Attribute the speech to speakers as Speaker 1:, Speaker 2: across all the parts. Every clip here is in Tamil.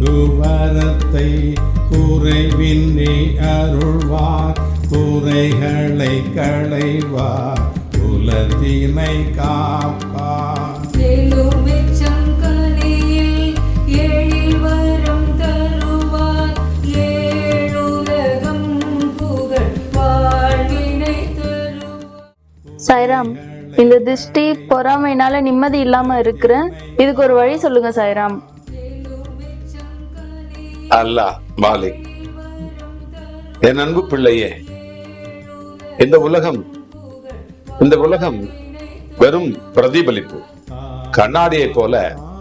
Speaker 1: குவரத்தை குறைவின்றி அருள்வார். குறைகளை களைவார். குலத்தினை காப்பார்.
Speaker 2: எழுமிச்சம் கனியில் எழில் வரம் தருவார். ஏழுலகம் புகழ் வாழ்வினை தருவார்.
Speaker 3: சாய்ராம் இந்த திருஷ்டி பொறாமைனால நிம்மதி இல்லாம இருக்கிறேன் இதுக்கு ஒரு வழி சொல்லுங்க சாய்ராம்.
Speaker 4: அல்லாஹ் மாலிக். என் அன்பு பிள்ளையே இந்த உலகம் இந்த உலகம் வெறும் பிரதிபலிப்பு. கண்ணாடியை போல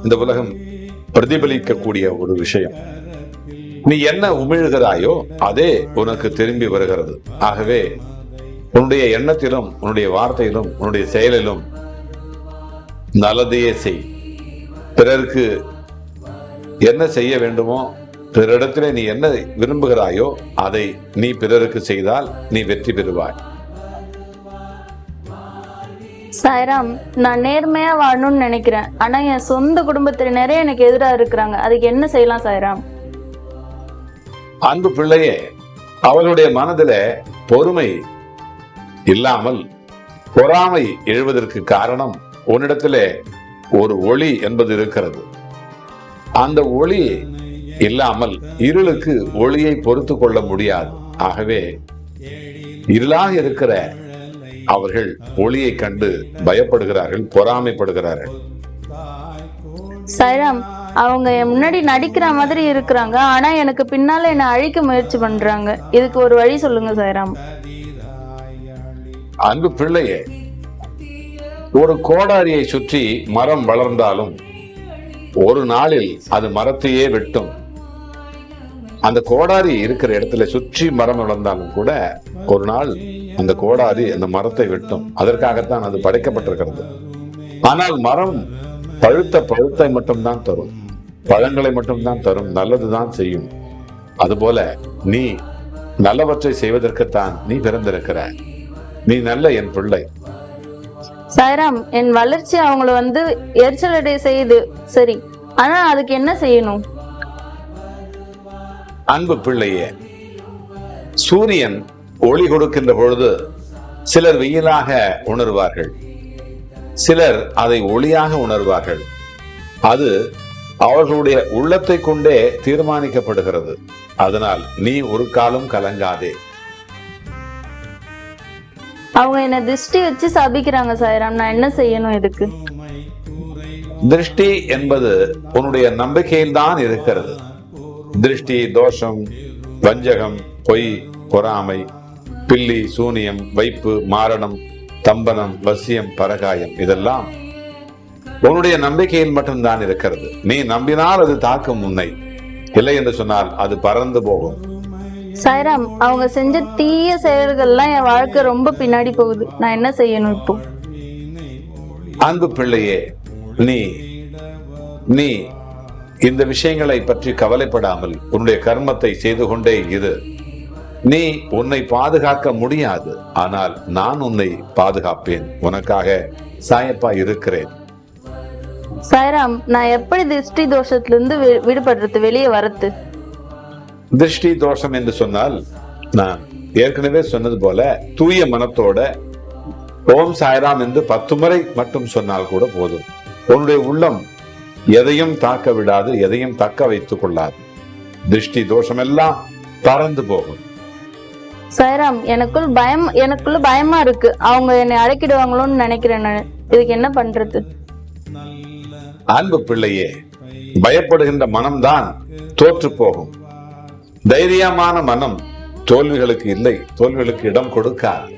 Speaker 4: இந்த உலகம் பிரதிபலிக்கக்கூடிய ஒரு விஷயம். நீ என்ன உமிழ்கிறாயோ அதே உனக்கு திரும்பி வருகிறது. ஆகவே உன்னுடைய எண்ணத்திலும் உன்னுடைய வார்த்தையிலும் உன்னுடைய செயலிலும் நல்லதையே செய். பிறருக்கு என்ன செய்ய வேண்டுமோ பிறரிடத்திலே நீ என்ன விரும்புகிறாயோ அதை நீ பிறருக்கு செய்தால் நீ வெற்றி பெறுவாய்.
Speaker 3: சாய்ராம் நான் நேர்மையா வாழணும்னு நினைக்கிறேன். ஆனா என் சொந்த குடும்பத்தினரே எனக்கு எதிராக இருக்கிறாங்க. அதுக்கு என்ன செய்யலாம் சாய்ராம்?
Speaker 4: அன்பு பிள்ளையே அவளுடைய மனதிலே பொறுமை இல்லாமல் பொறாமை எழுவதற்கு காரணம் உன்னிடத்திலே ஒரு ஒளி என்பது இருக்கிறது. அந்த ஒளி இல்லாமல் இருளுக்கு ஒளியை பொறுத்து கொள்ள முடியாது. ஆகவே இருளாக இருக்கிற அவர்கள் ஒளியை கண்டு பயப்படுகிறார்கள் பொறாமைப்படுகிறார்கள்.
Speaker 3: சாய்ராம் அவங்க என் முன்னாடி நடிக்கிற மாதிரி இருக்கிறாங்க. ஆனா எனக்கு பின்னால என்னை அழிக்க முயற்சி பண்றாங்க. இதுக்கு ஒரு வழி சொல்லுங்க சாய்ராம்
Speaker 4: அன்பு பிள்ளையே ஒரு கோடாரியை சுற்றி மரம் வளர்ந்தாலும் ஒரு நாளில் அது மரத்தையே வெட்டும். அந்த கோடாரி இருக்கிற இடத்துல சுற்றி மரம் வளர்ந்தாலும் கூட ஒரு நாள் அந்த கோடாரி அந்த மரத்தை வெட்டும். அதற்காகத்தான் அது படைக்கப்பட்டிருக்கிறது. ஆனால் மரம் பழுத்த பழுத்தை மட்டும்தான் தரும். பழங்களை மட்டும்தான் தரும். நல்லதுதான் செய்யும். அதுபோல நீ நல்லவற்றை செய்வதற்குத்தான் நீ பிறந்திருக்கிற. நீ நல்ல என் பிள்ளை.
Speaker 3: சாய்ராம் என் வளர்ச்சி அவங்கள வந்து எரிச்சலடைய செய்யுது. சரி. ஆனா அதுக்கு என்ன செய்யணும்?
Speaker 4: அன்பு பிள்ளையே சூரியன் ஒளி கொடுக்கின்ற பொழுது சிலர் வெயிலாக உணர்வார்கள். சிலர் அதை ஒளியாக உணர்வார்கள். அது அவர்களுடைய உள்ளத்தை கொண்டே தீர்மானிக்கப்படுகிறது. அதனால் நீ ஒரு காலம் கலங்காதே.
Speaker 3: அவங்க என்ன திருஷ்டி வச்சு சபிக்கிறாங்க சாய்ராம் நான் என்ன செய்யணும் இதுக்கு?
Speaker 4: திருஷ்டி என்பது உன்னுடைய நம்பிக்கையில் தான் இருக்கிறது. திருஷ்டி தோஷம் வஞ்சகம் பொய் பொறாமை பில்லி சூனியம் வைப்பு மாரணம் தம்பனம் வசியம் பரகாயம் இதெல்லாம் உன்னுடைய நம்பிக்கையில் மட்டும்தான் இருக்கிறது. நீ நம்பினால் அது தாக்கும் உன்னை. இல்லை என்று சொன்னால் அது பறந்து போகும்.
Speaker 3: சாய்ராம் அவங்க செஞ்ச தீய செயல்கள்லாம் என் வாழ்க்கை ரொம்ப பின்னாடி போகுது. நான் என்ன செய்யணும் இப்போ?
Speaker 4: அன்பு பிள்ளையே நீ நீ இந்த விஷயங்களை பற்றி கவலைப்படாமல் உன்னுடைய கர்மத்தை செய்து கொண்டே இரு. நீ உன்னை பாதுகாக்க முடியாது ஆனால் நான் உன்னை பாதுகாப்பேன். உனக்காக சாயப்பா இருக்கிறேன்.
Speaker 3: சாய்ராம் நான் எப்படி திருஷ்டி தோஷத்துல இருந்து வி- விடுபடுறது? வெளியே வரது
Speaker 4: திருஷ்டி தோஷம் என்று சொன்னால் நான் ஏற்கனவே சொன்னது போல தூய மனத்தோட ஓம் சாய்ராம் என்று பத்து முறை மட்டும் சொன்னால் கூட போதும். உன்னுடைய உள்ளம் எதையும் தாக்க விடாது எதையும் தக்க வைத்துக் கொள்ளாது. திருஷ்டி தோஷம் எல்லாம் பறந்து போகும்.
Speaker 3: சாய்ராம் எனக்குள் பயம் எனக்குள்ள பயமா இருக்கு. அவங்க என்னை அழைக்கிடுவாங்களோன்னு நினைக்கிறேன் நான். இதுக்கு என்ன பண்றது?
Speaker 4: அன்பு பிள்ளையே பயப்படுகின்ற மனம்தான் தோற்று போகும். தைரியமான மனம் தோல்விகளுக்கு இல்லை தோல்விகளுக்கு இடம் கொடுக்காது.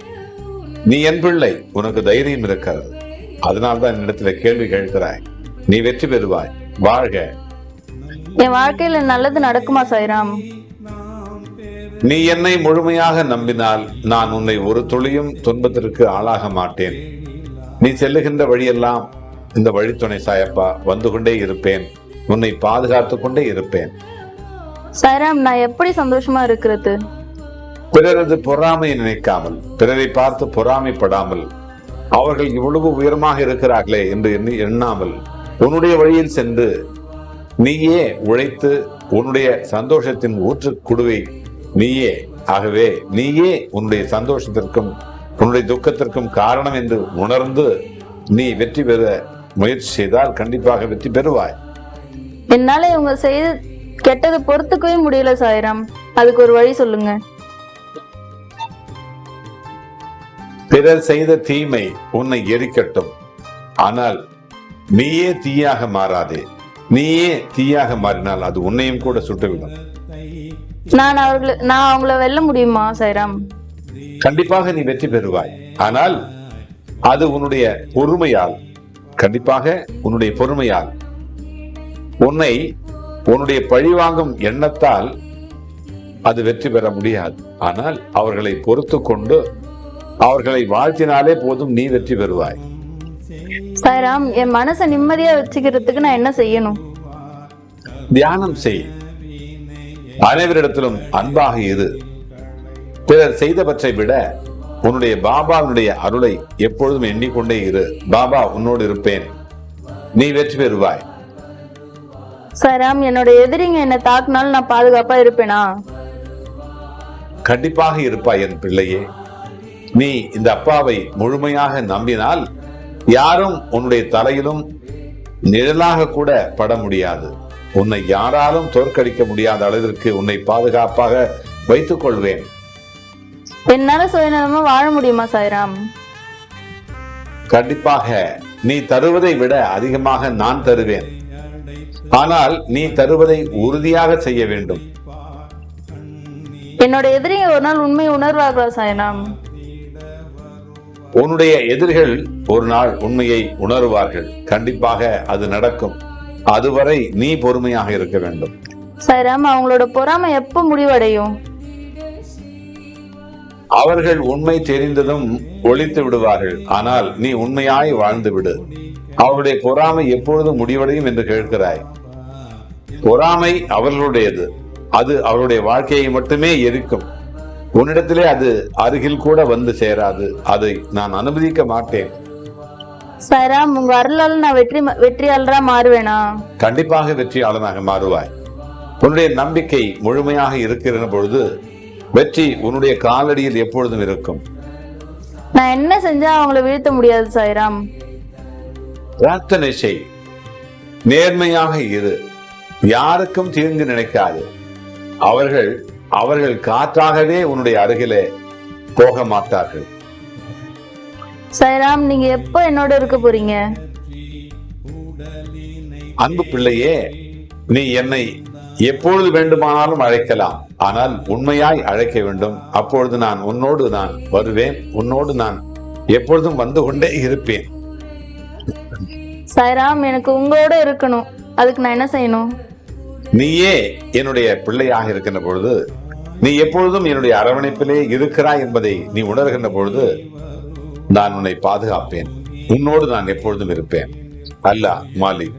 Speaker 4: நீ என் பிள்ளை உனக்கு தைரியம் இருக்கிறது. அதனால்தான் என்னிடத்துல கேள்வி கேட்கிறாய். நீ வெற்றி பெறுவாய். வாழ்க.
Speaker 3: என் வாழ்க்கையில நல்லது நடக்குமா சாய்ராம்?
Speaker 4: நீ என்னை முழுமையாக நம்பினால் நான் உன்னை ஒரு துளியும் துன்பத்திற்கு ஆளாக மாட்டேன். நீ செல்லுகின்ற வழியெல்லாம் இந்த வழித்துணை சாயப்பா வந்து கொண்டே இருப்பேன். உன்னை பாதுகாத்துக் கொண்டே இருப்பேன்.
Speaker 3: சாய்ராம் நான் எப்படி சந்தோஷமா இருக்கிறது?
Speaker 4: பிறரது பொறாமை நினைக்காமல் பிறரை பார்த்து பொறாமைப்படாமல் அவர்கள் இவ்வளவு உயரமாக இருக்கிறார்களே என்று எண்ணி எண்ணாமல் உன்னுடைய வழியில் சென்று நீயே உழைத்து உன்னுடைய சந்தோஷத்தின் ஊற்று குடுவை நீயே ஆகவே நீயே உன்னுடைய சந்தோஷத்திற்கும் உன்னுடைய துக்கத்திற்கும் காரணம் என்று உணர்ந்து நீ வெற்றி பெற முயற்சி செய்தால் கண்டிப்பாக வெற்றி பெறுவாய்.
Speaker 3: என்னால இவங்க செய்து கெட்டது பொறுத்துக்கவே முடியல சாய்ராம். அதுக்கு ஒரு வழி சொல்லுங்க.
Speaker 4: பிறர் செய்த தீமை உன்னை எரிக்கட்டும். ஆனால் நீயே தீயாக மாறாதே. நீயே தீயாக மாறினால் அது உன்னையும் கூட சுட்டுவிடும்.
Speaker 3: நான் அவர்களை நான் அவங்கள வெல்ல முடியுமா சாய்ராம்
Speaker 4: கண்டிப்பாக நீ வெற்றி பெறுவாய். ஆனால் அது உன்னுடைய பொறுமையால் கண்டிப்பாக உன்னுடைய பொறுமையால் உன்னை உன்னுடைய பழிவாங்கும் எண்ணத்தால் அது வெற்றி பெற முடியாது. ஆனால் அவர்களை பொறுத்து கொண்டு அவர்களை வாழ்த்தினாலே போதும் நீ வெற்றி பெறுவாய்.
Speaker 3: சாய்ராம் என் மனசை நிம்மதியா வச்சுக்கிறதுக்கு நான் என்ன செய்யணும்?
Speaker 4: தியானம் செய். அனைவரிடத்திலும் அன்பாக இரு. பிறர் செய்தவற்றை விட உன்னுடைய பாபாவினுடைய அருளை எப்பொழுதும் எண்ணிக்கொண்டே இரு. பாபா உன்னோடு இருப்பேன். நீ வெற்றி பெறுவாய்.
Speaker 3: சாய்ராம் என்னோட எதிரிங்க என்ன தாக்குனாலும் நான் பாதுகாப்பா இருப்பேனா?
Speaker 4: கண்டிப்பாக இருப்பாய் என் பிள்ளையே. நீ இந்த அப்பாவை முழுமையாக நம்பினால் யாரும் உன்னுடைய தலையிலும் நிழலாக கூட பட முடியாது. உன்னை யாராலும் தோற்கடிக்க முடியாத அளவிற்கு உன்னை பாதுகாப்பாக வைத்துக் கொள்வேன்.
Speaker 3: என்னால சுயநலமா வாழ முடியுமா சாய்ராம்?
Speaker 4: கண்டிப்பாக நீ தருவதை விட அதிகமாக நான் தருவேன். ஆனால் நீ தருவதை உறுதியாக செய்ய வேண்டும்.
Speaker 3: என்னோட எதிரிங்க ஒரு நாள் உண்மை உணர்வார்களா சாய்ராம்?
Speaker 4: உன்னுடைய எதிரிகள் ஒரு நாள் உண்மையை உணருவார்கள். கண்டிப்பாக அது நடக்கும். அதுவரை நீ பொறுமையாக இருக்க வேண்டும்.
Speaker 3: சாய்ராம் அவங்களோட பொறாமை எப்போ முடிவடையும்?
Speaker 4: அவர்கள் உண்மை தெரிந்ததும் ஒழித்து விடுவார்கள். ஆனால் நீ உண்மையாய் வாழ்ந்து விடு. அவர்களுடைய பொறாமை எப்பொழுது முடிவடையும் என்று கேட்கிறாய். பொறாமை அவர்களுடையது. அது அவருடைய வாழ்க்கையை மட்டுமே எரிக்கும். உன்னிடத்திலே அது அருகில் கூட வந்து சேராது. அதை நான் அனுமதிக்க மாட்டேன்.
Speaker 3: சாய்ராம் உங்க அருளால நான் வெற்றி வெற்றியாளரா மாறுவேனா?
Speaker 4: கண்டிப்பாக வெற்றியாளனாக மாறுவாய். உன்னுடைய நம்பிக்கை முழுமையாக இருக்கிற பொழுது வெற்றி உன்னுடைய காலடியில் எப்பொழுதும் இருக்கும்.
Speaker 3: நான் என்ன செஞ்சா அவங்கள வீழ்த்த முடியாது சாய்ராம்
Speaker 4: பிரார்த்தனை செய். நேர்மையாக இரு. யாருக்கும் தீங்கு நினைக்காது. அவர்கள் அவர்கள் காற்றாகவே உன்னுடைய அருகிலே போக மாட்டார்கள்
Speaker 3: சாய்ராம் நீங்க எப்போ என்னோட இருக்க போறீங்க?
Speaker 4: அன்பு பிள்ளையே நீ என்னை எப்பொழுது வேண்டுமானாலும் அழைக்கலாம். ஆனால் உண்மையாய் அழைக்க வேண்டும். அப்பொழுது நான் உன்னோடு நான் வருவேன். உன்னோடு நான் எப்பொழுதும் வந்து கொண்டே இருப்பேன்.
Speaker 3: சாய்ராம் எனக்கு உங்களோட இருக்கணும். அதுக்கு நான் என்ன செய்யணும்?
Speaker 4: நீயே என்னுடைய பிள்ளையாக இருக்கின்ற பொழுது நீ எப்பொழுதும் என்னுடைய அரவணைப்பிலே இருக்கிறாய் என்பதை நீ உணர்கின்ற பொழுது நான் உன்னை பாதுகாப்பேன். உன்னோடு நான் எப்பொழுதும் இருப்பேன். அல்லாஹ் மாலிக்